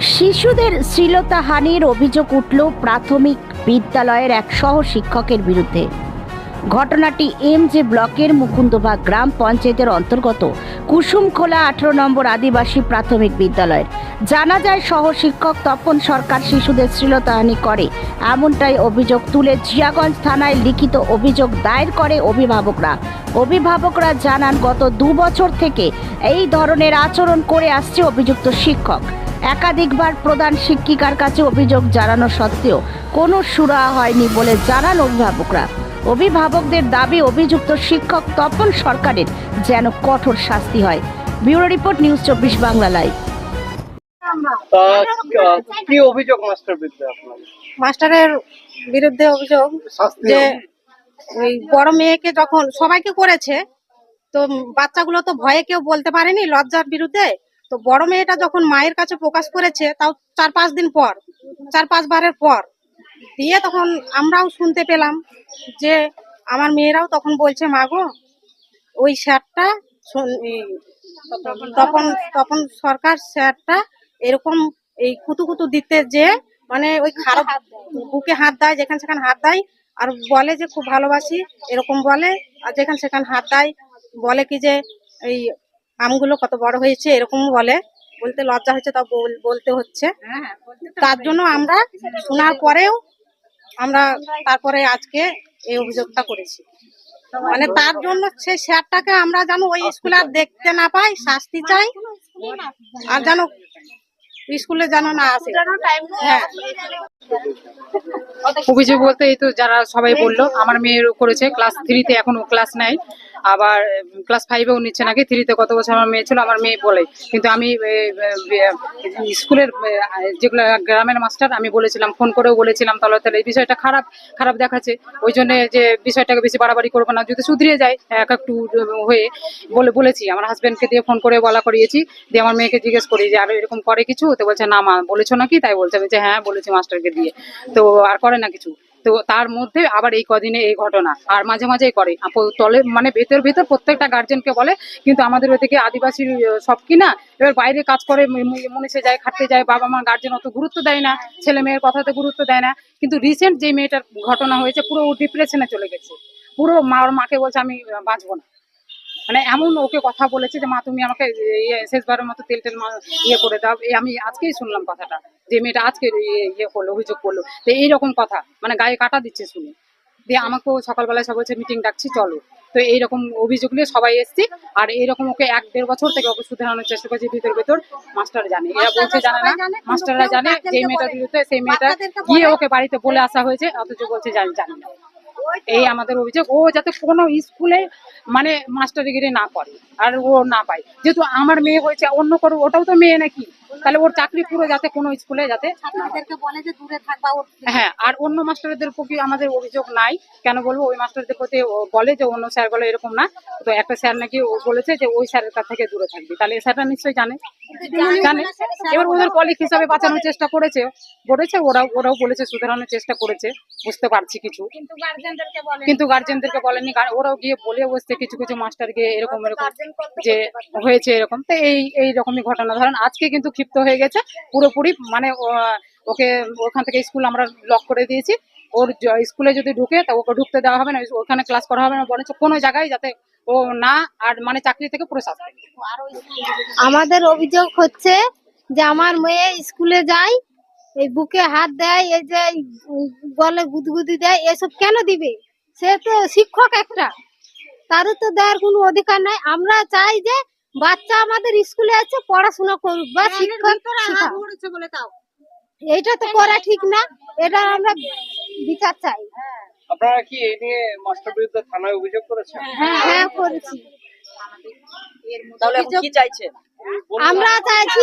শিশুদের শ্লীলতাহানির অভিযোগ উঠল প্রাথমিক বিদ্যালয়ের এক সহ শিক্ষকের বিরুদ্ধে। ঘটনাটি এম জে ব্লকের মুকুন্দবাগ গ্রাম পঞ্চায়েতের অন্তর্গত কুসুমখোলা আঠারো নম্বর আদিবাসী প্রাথমিক বিদ্যালয়ের। জানা যায় সহ শিক্ষক তপন সরকার শিশুদের শ্লীলতাহানি করে, এমনটাই অভিযোগ তুলে জিয়াগঞ্জ থানায় লিখিত অভিযোগ দায়ের করে অভিভাবকরা। অভিভাবকরা জানান, গত দু বছর থেকে এই ধরনের আচরণ করে আসছে অভিযুক্ত শিক্ষক। একাধিকবার প্রধান শিক্ষিকার কাছে অভিযোগ জানানো সত্ত্বেও কোনো সুরাহা হয়নি বলে জানান অভিভাবকরা। অভিভাবকদের দাবি অভিযুক্ত শিক্ষক তপন সরকারের যেন কঠোর শাস্তি হয়। ব্যুরো রিপোর্ট নিউজ চব্বিশ বাংলা লাইভ। তা কি অভিযোগ মাস্টার বিরুদ্ধে মাস্টারের বিরুদ্ধে অভিযোগ যে ওই বড় মেয়েকে যখন সবাইকে করেছে তো বাচ্চাগুলো তো ভয়ে কেউ বলতে পারেনি লজ্জার বিরুদ্ধে? তো বড় মেয়েটা যখন মায়ের কাছে প্রকাশ করেছে তাও চার পাঁচ দিন পর চার পাঁচ বারের পর দিয়ে তখন আমরাও শুনতে পেলাম যে আমার মেয়েরাও তখন বলছে মা গো ওই স্যারটা তখন তখন সরকার স্যারটা এরকম এই কুতু কুতু দিতে যে মানে ওই খারাপ বুকে হাত দেয় যেখানে সেখানে হাত দেয় আর বলে যে খুব ভালোবাসি এরকম বলে আর যেখানে সেখানে হাত দেয় বলে কি যে এই আমগুলো কত বড় হয়েছে এরকম বলে। বলতে লজ্জা হচ্ছে তা বল- বলতে হচ্ছে। তার জন্য আমরা শোনার পরেও আমরা তারপরে আজকে এই অভিযোগটা করেছি। মানে তার জন্য সেই স্যারটাকে আমরা যেন ওই স্কুলে আর দেখতে না পাই শাস্তি চাই। আর যেন স্কুলে যেন না আসে। হ্যাঁ। অভিযোগ বলতে এই তো যারা সবাই বলল আমার মেয়ের করেছে ক্লাস থ্রিতে এখন ও ক্লাস নেয় আবার ক্লাস ফাইভেও নিচ্ছে নাকি থ্রিতে কত বছর আমার মেয়ে ছিল, আমার মেয়ে বলে। কিন্তু আমি স্কুলের যেগুলো গ্রামের মাস্টার, আমি বলেছিলাম ফোন করেও বলেছিলাম, তাহলে তাহলে এই বিষয়টা খারাপ খারাপ দেখাচ্ছে। ওই জন্য যে বিষয়টাকে বেশি বাড়াবাড়ি করব না, যদি শুধরিয়ে যায়, এক একটু হয়ে, বলে, বলেছি। আমার হাজব্যান্ডকে দিয়ে ফোন করে বলা করিয়েছি, দিয়ে আমার মেয়েকে জিজ্ঞেস করি যে, আর, এরকম করে কিছু? তো বলছে, না, মা, বলেছ নাকি? তাই বলছে, আমি যে হ্যাঁ বলেছি মাস্টারকে দিয়ে। তো আর করে না কিছু। তো তার মধ্যে আবার এই কদিনে এই ঘটনা, আর মাঝে মাঝেই করে। তলে মানে ভেতর ভেতর প্রত্যেকটা গার্জেনকে বলে, কিন্তু আমাদের ওদিকে আদিবাসী সব কিনা এবার বাইরে কাজ করে মনীষে যায়, খাটতে যায়, বাবা মা গার্জেন অত গুরুত্ব দেয় না, ছেলে মেয়ের কথাতে গুরুত্ব দেয় না। কিন্তু রিসেন্ট যে মেয়েটার ঘটনা হয়েছে, পুরো ডিপ্রেশনে চলে গেছে। পুরো মা ওর মাকে বলছে, আমি বাঁচবো না। মানে এমন ওকে কথা বলেছে যে মা তুমি আমাকে ইয়ে শেষবারের মতো তেল টেল ইয়ে করে দাও। আমি আজকেই শুনলাম কথাটা যে মেয়েটা আজকে ইয়ে ইয়ে করল অভিযোগ করল। তো এইরকম কথা মানে গায়ে কাটা দিচ্ছে শুনে। দিয়ে আমাকেও সকালবেলায় সব বলছে মিটিং ডাকছি চলো। তো এইরকম অভিযোগ নিয়ে সবাই এসছি আর এইরকম ওকে এক দেড় বছর থেকে ওকে শুধরানোর চেষ্টা করছি ভিতর ভেতর মাস্টার জানে। এরা বলছে জানে না মাস্টাররা জানে যে মেয়েটা সেই মেয়েটা গিয়ে ওকে বাড়িতে বলে আসা হয়েছে অথচ বলছে জানি জানি না। এই আমাদের অভিযোগ, ও যাতে কোনো স্কুলে মানে মাস্টার ডিগ্রি না করে, আর ও না পায়। যেহেতু আমার মেয়ে হয়েছে, অন্য করো, ওটাও তো মেয়ে নাকি? তাহলে ওর চাকরি পুরো যাতে কোনো স্কুলে যাতে বলে যে দূরে থাকবা ওর হ্যাঁ আর অন্য মাস্টারদের প্রতি আমাদের অভিযোগ নাই। কেন বলব? ওই মাস্টারদের প্রতি বলে যে অন্য স্যারগুলো এরকম না। তো একটা স্যার নাকি ও বলেছে যে ওই স্যারের কাছ থেকে দূরে থাকবি। তাহলে এই স্যারটা নিশ্চয়ই জানে। জানে এবার ওদের কলিগ হিসাবে বাঁচানোর চেষ্টা করেছে। বলেছে ওরাও ওরাও বলেছে শুধরানোর চেষ্টা করেছে। বুঝতে পারছি কিছু। কিন্তু গার্জেনদেরকে বলে বলেনি। ওরাও গিয়ে বলে বসছে কিছু কিছু মাস্টারকে এরকম এরকম যে হয়েছে এরকম। তো এই এই রকমই ঘটনা। ধরেন আজকে কিন্তু ক্ষিপ্ত হয়ে গেছে। পুরোপুরি মানে ওকে, ওখান থেকে স্কুল আমরা লক করে দিয়েছি। ওর স্কুলে যদি ঢুকে, তা ওকে ঢুকতে দেওয়া হবে না ওখানে ক্লাস করা হবে না। বরঞ্চ কোনো জায়গায় যাতে ও না, আর মানে চাকরি থেকে পুরো শাস্তি আমাদের অভিযোগ হচ্ছে যে, আমার মেয়ে স্কুলে যায়, এই বুকে হাত দেয়, এই যে গলে গুদগুদি দেয়, এসব কেন দিবে? সে তো শিক্ষক একটা। তারও তো দেওয়ার কোনো অধিকার নাই। আমরা চাই যে বাচ্চা আমাদের স্কুলে আছে পড়াশোনা করুক বা শিক্ষক। এইটা তো করা ঠিক না এটা আমরা বিচার চাই। আপনারা কি এই নিয়ে মাস্টার বিরুদ্ধে থানায় অভিযোগ করেছেন? হ্যাঁ করেছি। তাহলে কি চাইছেন আমরা চাইছি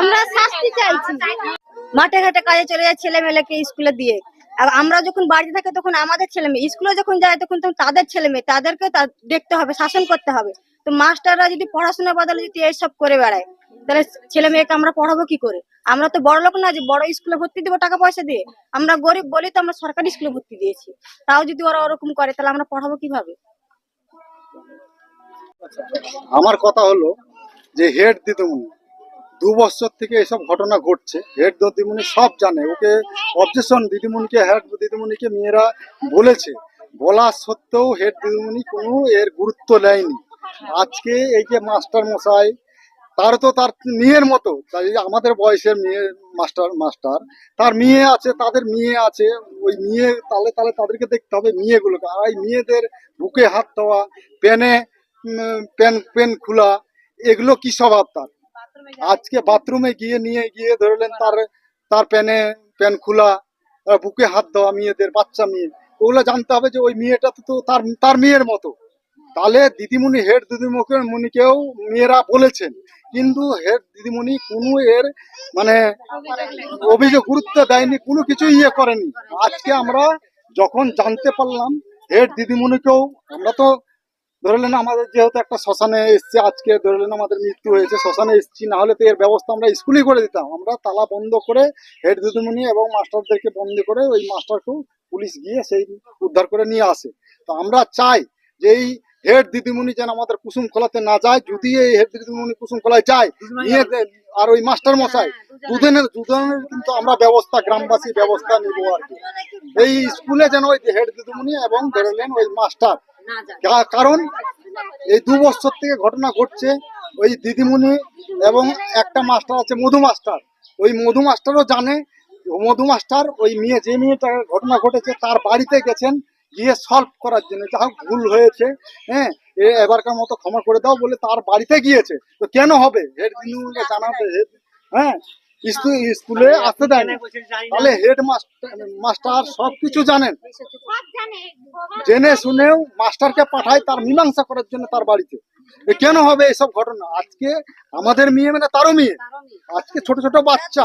আমরা শাস্তি চাইছি। মাঠে ঘাটে কাজে চলে যায় ছেলে মেয়েকে স্কুলে দিয়ে। আর আমরা যখন বাড়িতে থাকি তখন আমাদের ছেলে মেয়ে স্কুলে যখন যায় তখন তখন তাদের ছেলে মেয়ে তাদেরকে তা- দেখতে হবে শাসন করতে হবে। তো মাস্টাররা যদি পড়াশোনার বদলে যদি এইসব করে বেড়ায়, তাহলে ছেলে মেয়েকে আমরা পড়াবো কি করে? আমরা তো বড় লোক না যে বড় স্কুলে ভর্তি দেবো টাকা পয়সা দিয়ে। আমরা গরিব বলি তো আমরা সরকারি স্কুলে ভর্তি দিয়েছি। তাও যদি ওরা ওরকম করে, তাহলে আমরা পড়াবো কীভাবে? আমার কথা হলো যে হেড দিদিমণি, দু বছর থেকে এসব ঘটনা ঘটছে। হেড দিদিমণি সব জানে। ওকে অবজেকশন দিদিমণিকে, হেড দিদিমণিকে মেয়েরা বলেছে। বলা সত্ত্বেও হেড দিদিমণি কোনো এর গুরুত্ব নেয়নি আজকে এই যে মাস্টার মশাই, তার তো তার মেয়ের মতো, তাই আমাদের বয়সের মেয়ে মাস্টার মাস্টার, তার মেয়ে আছে, তাদের মেয়ে আছে, ওই মেয়ে তালে তালে তাদেরকে দেখতে হবে মেয়েগুলোকে। আর এই মেয়েদের বুকে হাত দেওয়া, পেনে পেন পেন খোলা, এগুলো কি স্বভাব তার? আজকে বাথরুমে গিয়ে নিয়ে গিয়ে ধরলেন তার তার প্যানে প্যান খোলা বুকে হাত দেওয়া মেয়েদের, বাচ্চা মেয়ে। ওগুলো জানতে হবে যে ওই মেয়েটা তো তার তার মেয়ের মতো। তাহলে দিদিমণি হেড দিদিমণিকেও মেয়েরা বলেছেন। কিন্তু হেড দিদিমণি কোনো এর মানে অভিযোগ গুরুত্ব দেয়নি, কোনো কিছু ইয়ে করেনি। আজকে আমরা যখন জানতে পারলাম, হেড দিদিমণিকেও, আমরা তো ধরলেন আমাদের যেহেতু একটা শ্মশানে এসছে, আজকে ধরলেন আমাদের মৃত্যু হয়েছে, শ্মশানে এসছি, না হলে তো এর ব্যবস্থা আমরা স্কুলেই করে দিতাম। আমরা তালা বন্ধ করে হেড দিদিমণি এবং মাস্টারদেরকে বন্ধ করে ওই মাস্টারকেও পুলিশ গিয়ে সেই উদ্ধার করে নিয়ে আসে। তো আমরা চাই যে এই হেড দিদিমণি যেন আমাদের কুসুম খোলাতে না যায়, যদি এই হেড দিদিমণি কুসুম খোলায় যায়, নিয়ে আর ওই মাস্টার মশাই, দুজনের দুজনের কিন্তু আমরা ব্যবস্থা গ্রামবাসী ব্যবস্থা নিব আর কি। এই স্কুলে যেন ওই হেড দিদিমণি এবং ধরলেন ওই মাস্টার। কারণ এই দু বছর থেকে ঘটনা ঘটছে, ওই দিদিমণি এবং একটা মাস্টার আছে, মধু মাস্টার। ওই মধু মাস্টারও জানে, মধু মাস্টার ওই মেয়ে যে মেয়েটা ঘটনা ঘটেছে, তার বাড়িতে গেছেন গিয়ে সলভ করার জন্য যা হোক ভুল হয়েছে হ্যাঁ এ এবারকার মতো ক্ষমা করে দাও বলে তার বাড়িতে গিয়েছে। তো কেন হবে? হেড জানাতে হেড হ্যাঁ স্কুলে আসতে দেয় না। তাহলে হেড মাস্টার মাস্টার সব কিছু জানেন। জেনে। শুনেও মাস্টারকে পাঠায় তার মীমাংসা করার জন্য তার বাড়িতে। কেন হবে এসব ঘটনা? আজকে আমাদের মেয়ে মানে তারও মেয়ে। আজকে ছোট ছোট বাচ্চা।